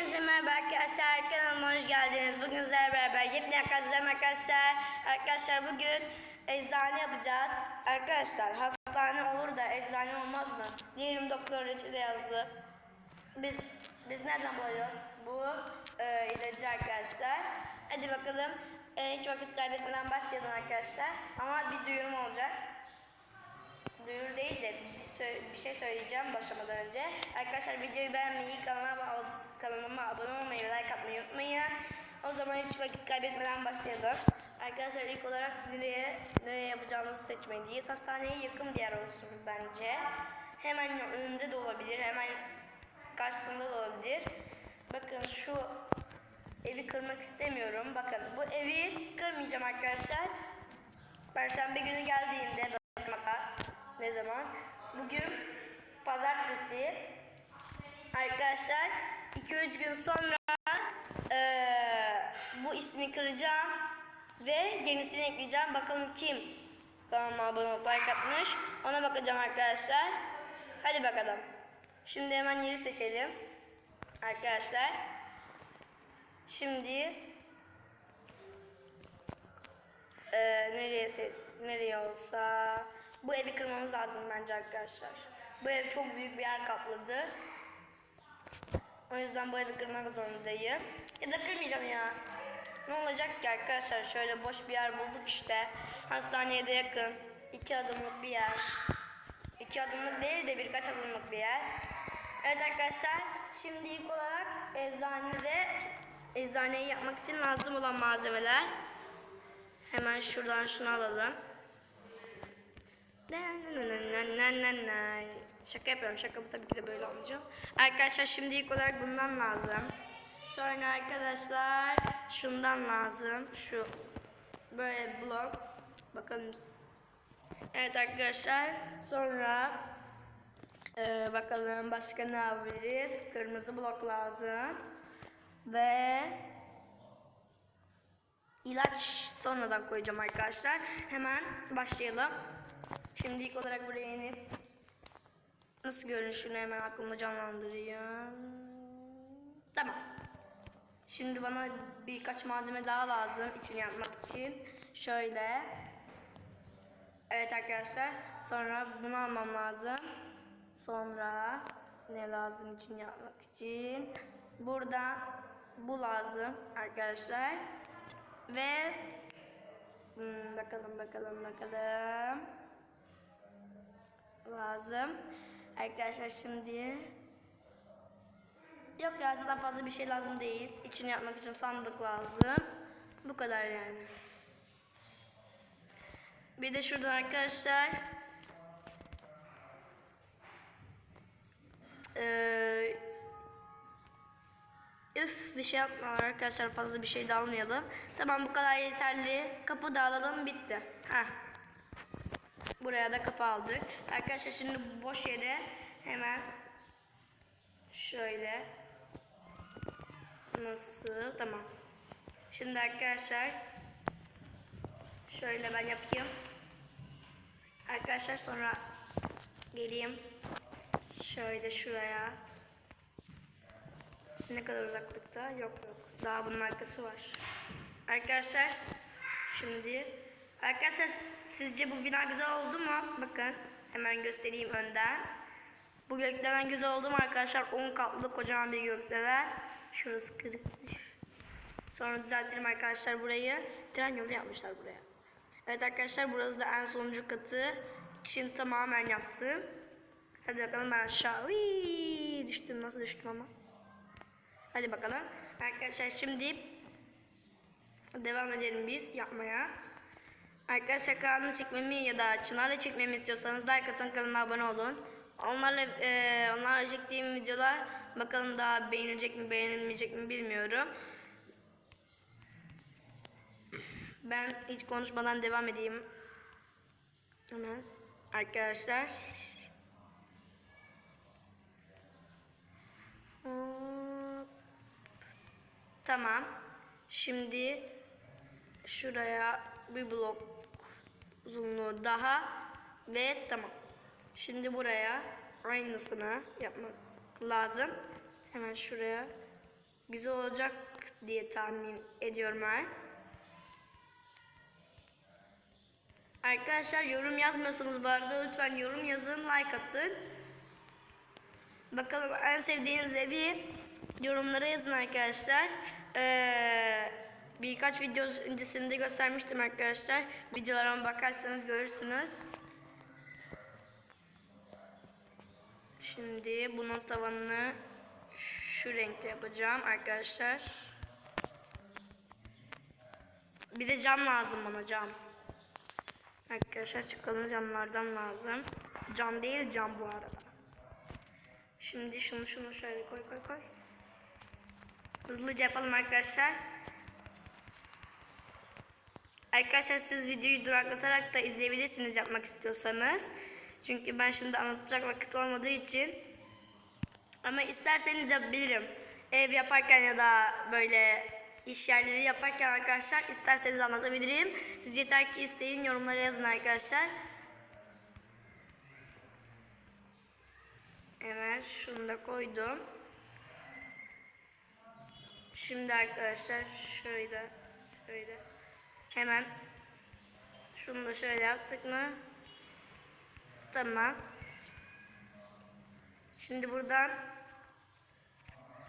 Hepinize merhaba arkadaşlar kanalıma hoş geldiniz. Bugün sizlerle beraber yepyeni arkadaşlarım arkadaşlar. Arkadaşlar bugün eczane yapacağız. Arkadaşlar hastane olur da eczane olmaz mı? Diyelim doktor reçete yazdı. Biz biz nereden bulacağız bu e, ilacı arkadaşlar? Hadi bakalım. E, hiç vakit kaybetmeden başlayalım arkadaşlar. Ama bir duyurum olacak. Duyuru değil de bir, şey söyleyeceğim başlamadan önce. Arkadaşlar videoyu beğenmeyi, kanalıma, kanalıma abone olmayı like atmayı unutmayın. O zaman hiç vakit kaybetmeden başlayalım. Arkadaşlar ilk olarak nereye, nereye yapacağımızı seçmeliyiz. Hastaneye yakın bir yer olsun bence. Hemen önünde de olabilir, hemen karşısında da olabilir. Bakın şu evi kırmak istemiyorum. Bakın bu evi kırmayacağım arkadaşlar. Perşembe günü geldiğinde bakın ne zaman? Bugün pazartesi. Arkadaşlar 2-3 gün sonra eee, bu ismi kıracağım ve yenisini ekleyeceğim. Bakalım kim kanalıma abone olup like atmış. Ona bakacağım arkadaşlar. Hadi bakalım. Şimdi hemen yeri seçelim. Arkadaşlar. Şimdi ee, nereye nereye olsa bu evi kırmamız lazım bence arkadaşlar. Bu ev çok büyük bir yer kapladı. O yüzden bu evi kırmak zorundayım. Ya da kırmayacağım ya. Ne olacak ki arkadaşlar? Şöyle boş bir yer bulduk işte. Hastaneye de yakın. iki adımlık bir yer. İki adımlık değil de birkaç adımlık bir yer. Evet arkadaşlar. Şimdi ilk olarak eczanede eczaneyi yapmak için lazım olan malzemeler. Hemen şuradan şunu alalım. Şaka yapıyorum. Şaka bu tabii ki de böyle olmayacak. Arkadaşlar şimdi ilk olarak bundan lazım. Sonra arkadaşlar şundan lazım. Şu böyle blok. Bakalım. Evet arkadaşlar. Sonra ee, bakalım başka ne yapabiliriz? Kırmızı blok lazım. Ve ilaç sonradan koyacağım arkadaşlar. Hemen başlayalım. Şimdi ilk olarak buraya inip nasıl görünüşünü hemen aklımda canlandırayım. Tamam. Şimdi bana birkaç malzeme daha lazım için yapmak için. Şöyle. Evet arkadaşlar. Sonra bunu almam lazım. Sonra ne lazım için yapmak için? Burada bu lazım arkadaşlar. Ve hmm, bakalım bakalım bakalım. Lazım. Arkadaşlar şimdi Yok ya zaten fazla bir şey lazım değil. İçini yapmak için sandık lazım. Bu kadar yani. Bir de şurada arkadaşlar Ee, üf bir şey yapma arkadaşlar fazla bir şey de almayalım. Tamam bu kadar yeterli. Kapı da alalım bitti. Heh. Buraya da kapı aldık. Arkadaşlar şimdi boş yere hemen şöyle nasıl tamam. Şimdi arkadaşlar şöyle ben yapayım. Arkadaşlar sonra geleyim. Şöyle şuraya. Ne kadar uzaklıkta? Yok yok. Daha bunun arkası var. Arkadaşlar şimdi arkadaşlar sizce bu bina güzel oldu mu? Bakın hemen göstereyim önden. Bu gökdelen güzel oldu mu arkadaşlar? 10 katlı kocaman bir gökdelen. Şurası kırıkmış. Sonra düzeltelim arkadaşlar burayı. Tren yolu yapmışlar buraya. Evet arkadaşlar burası da en sonuncu katı için tamamen yaptım. Hadi bakalım ben aşağı Uy, düştüm nasıl düştüm ama. Hadi bakalım. Arkadaşlar şimdi devam edelim biz yapmaya. Arkadaşlar kanalını çekmemi ya da Çınar'la çekmemi istiyorsanız like atın kanalına abone olun. Onlarla e, onlarla çektiğim videolar bakalım daha beğenilecek mi beğenilmeyecek mi bilmiyorum. Ben hiç konuşmadan devam edeyim. Hemen arkadaşlar. Tamam. Şimdi şuraya bir blok uzunluğu daha ve tamam. Şimdi buraya aynısını yapmak lazım. Hemen şuraya güzel olacak diye tahmin ediyorum ben. Arkadaşlar yorum yazmıyorsunuz bu arada lütfen yorum yazın like atın. Bakalım en sevdiğiniz evi yorumlara yazın arkadaşlar. Ee, birkaç video öncesinde göstermiştim arkadaşlar. Videolarıma bakarsanız görürsünüz. Şimdi bunun tavanını şu renkte yapacağım arkadaşlar. Bir de cam lazım bana cam. Arkadaşlar çıkalım camlardan lazım. Cam değil cam bu arada. Şimdi şunu şunu şöyle koy koy koy. Hızlıca yapalım arkadaşlar. Arkadaşlar siz videoyu duraklatarak da izleyebilirsiniz yapmak istiyorsanız. Çünkü ben şimdi anlatacak vakit olmadığı için. Ama isterseniz yapabilirim. Ev yaparken ya da böyle iş yerleri yaparken arkadaşlar isterseniz anlatabilirim. Siz yeter ki isteyin yorumlara yazın arkadaşlar. Hemen şunu da koydum. Şimdi arkadaşlar şöyle şöyle hemen şunu da şöyle yaptık mı? Tamam. Şimdi buradan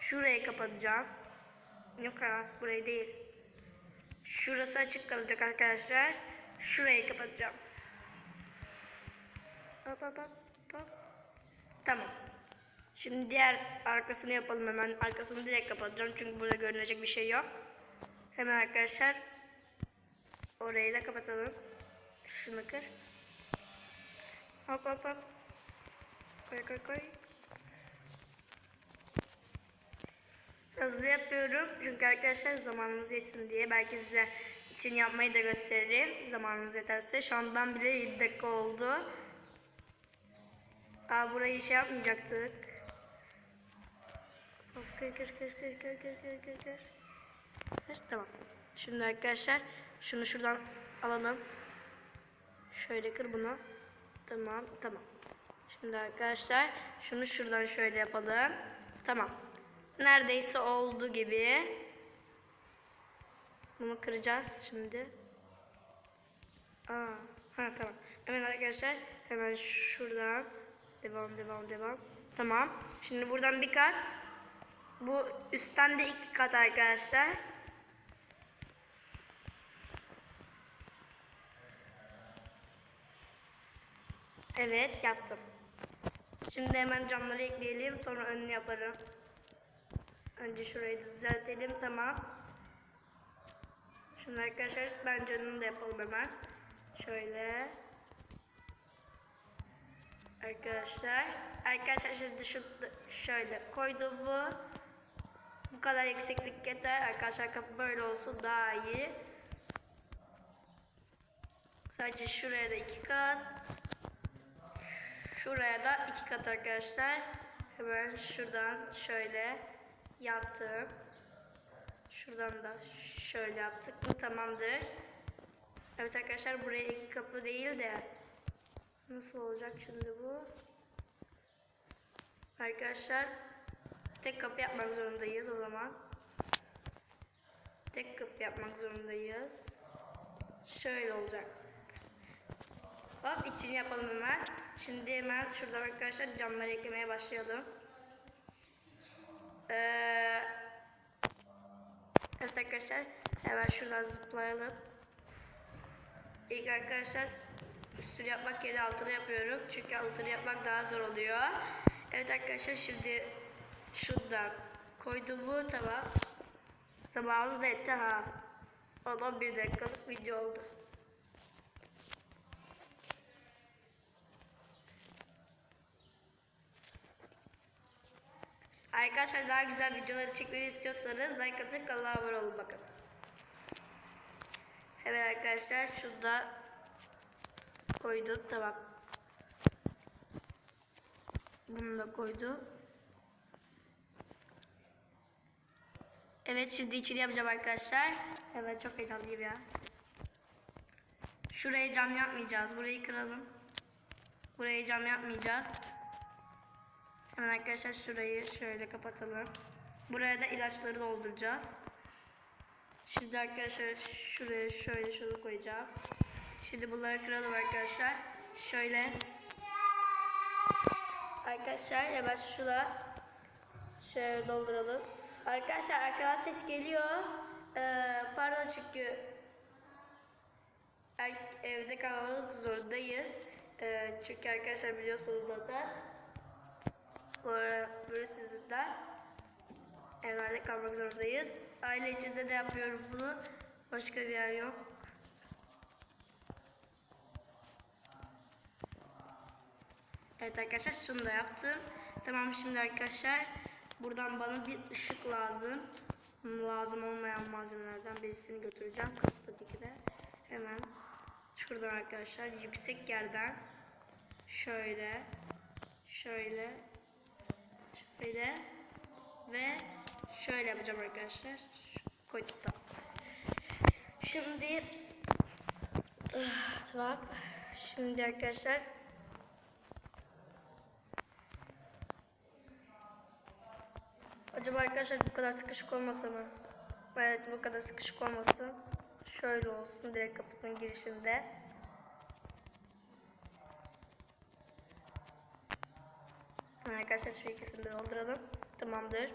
şurayı kapatacağım. Yok ha burayı değil. Şurası açık kalacak arkadaşlar. Şurayı kapatacağım. Hop hop hop. Tamam. Şimdi diğer arkasını yapalım hemen. Arkasını direkt kapatacağım çünkü burada görünecek bir şey yok. Hemen arkadaşlar orayı da kapatalım. Şunu kır. Hop hop hop. Koy koy koy. Hızlı yapıyorum çünkü arkadaşlar zamanımız yetsin diye belki size için yapmayı da gösteririm zamanımız yeterse. Şu andan bile 7 dakika oldu. Aa burayı şey yapmayacaktık. Hop kır kır kır kır kır kır kır kır tamam. Şimdi arkadaşlar şunu şuradan alalım. Şöyle kır bunu. Tamam tamam. Şimdi arkadaşlar şunu şuradan şöyle yapalım. Tamam. Neredeyse oldu gibi. Bunu kıracağız şimdi. Aa, ha tamam. Hemen arkadaşlar hemen şuradan devam devam devam. Tamam. Şimdi buradan bir kat. Bu üstten de iki kat arkadaşlar. Evet yaptım. Şimdi hemen camları ekleyelim sonra önünü yaparım. Önce şurayı düzeltelim tamam. Şimdi arkadaşlar bence önünü de yapalım hemen. Şöyle. Arkadaşlar. Arkadaşlar şimdi şu şöyle koydu bu. Bu kadar yükseklik yeter. Arkadaşlar kapı böyle olsun daha iyi. Sadece şuraya da iki kat. Şuraya da iki kat arkadaşlar. Hemen şuradan şöyle yaptım. Şuradan da şöyle yaptık. Bu tamamdır. Evet arkadaşlar buraya iki kapı değil de nasıl olacak şimdi bu? Arkadaşlar tek kapı yapmak zorundayız o zaman. Tek kapı yapmak zorundayız. Şöyle olacak. Hop içini yapalım hemen. Şimdi hemen şurada arkadaşlar camları eklemeye başlayalım. Ee, evet arkadaşlar hemen şuradan zıplayalım. İlk arkadaşlar üstünü yapmak yerine altını yapıyorum. Çünkü altını yapmak daha zor oluyor. Evet arkadaşlar şimdi şuradan koydum bu tamam. Sabahımız da etti ha. Ondan bir dakikalık video oldu. Arkadaşlar daha güzel videoları çekmemi istiyorsanız like atıp kanala abone olun bakın. Evet arkadaşlar şurada koydum tamam. Bunu da koydum. Evet şimdi içini yapacağım arkadaşlar. Evet çok heyecanlıyım ya. Şuraya cam yapmayacağız. Burayı kıralım. Buraya cam yapmayacağız. Hemen arkadaşlar şurayı şöyle kapatalım. Buraya da ilaçları dolduracağız. Şimdi arkadaşlar şuraya şöyle şunu koyacağım. Şimdi bunları kıralım arkadaşlar. Şöyle. Arkadaşlar hemen şuna şöyle dolduralım. Arkadaşlar arkadan ses geliyor. Ee, pardon çünkü er- evde kalmak zorundayız. Ee, çünkü arkadaşlar biliyorsunuz zaten. Koronavirüs yüzünden evlerde kalmak zorundayız. Aile içinde de yapıyorum bunu. Başka bir yer yok. Evet arkadaşlar şunu da yaptım. Tamam şimdi arkadaşlar buradan bana bir ışık lazım. Lazım olmayan malzemelerden birisini götüreceğim. Ki de. Hemen şuradan arkadaşlar yüksek yerden şöyle şöyle şöyle ve şöyle yapacağım arkadaşlar. Da. Şimdi Ah, tamam. Şimdi arkadaşlar Acaba arkadaşlar bu kadar sıkışık olmasa mı? Evet bu kadar sıkışık olmasın. Şöyle olsun direkt kapının girişinde. Arkadaşlar şu ikisini de dolduralım. Tamamdır.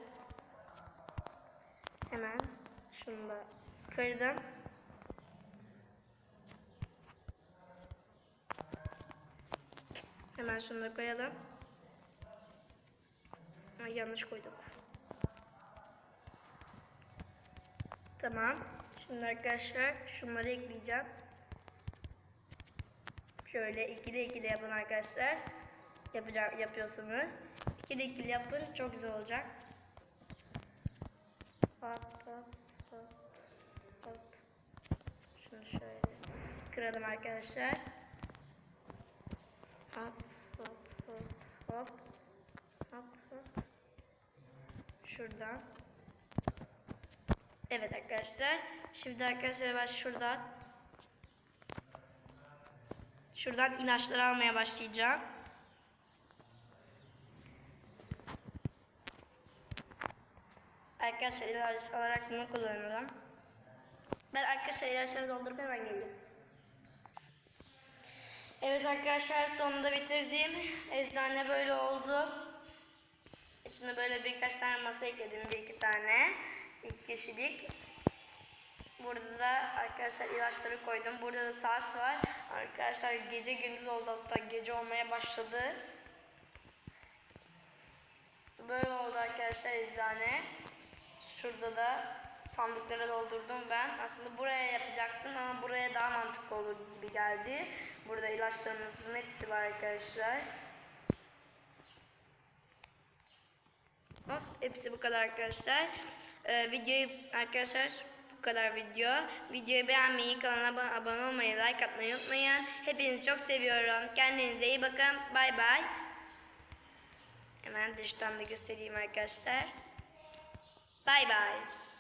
Hemen şunu da kırdım. Hemen şunu da koyalım. Ay, yanlış koyduk. Tamam. Şimdi arkadaşlar şunları ekleyeceğim. Şöyle ikili ikili yapın arkadaşlar. Yapacak yapıyorsunuz. İkili ikili yapın çok güzel olacak. Hop hop hop hop. Şunu şöyle kıralım arkadaşlar. Hop hop hop hop hop hop. Şuradan. Evet arkadaşlar. Şimdi arkadaşlar ben şuradan şuradan ilaçları almaya başlayacağım. Arkadaşlar ilaç olarak bunu kullanıyorum. Ben arkadaşlar ilaçları doldurup hemen geliyorum. Evet arkadaşlar sonunda bitirdim. Eczane böyle oldu. İçine böyle birkaç tane masa ekledim. Bir iki tane. İlk kişilik. Burada da arkadaşlar ilaçları koydum. Burada da saat var. Arkadaşlar gece gündüz oldu hatta gece olmaya başladı. Böyle oldu arkadaşlar eczane. Şurada da sandıklara doldurdum ben. Aslında buraya yapacaktım ama buraya daha mantıklı olur gibi geldi. Burada ilaçlarımızın hepsi var arkadaşlar. Hop, hepsi bu kadar arkadaşlar. Ee, videoyu arkadaşlar bu kadar video. Videoyu beğenmeyi, kanala abone olmayı, like atmayı unutmayın. Hepinizi çok seviyorum. Kendinize iyi bakın. Bay bay. Hemen dıştan da göstereyim arkadaşlar. Bay bay.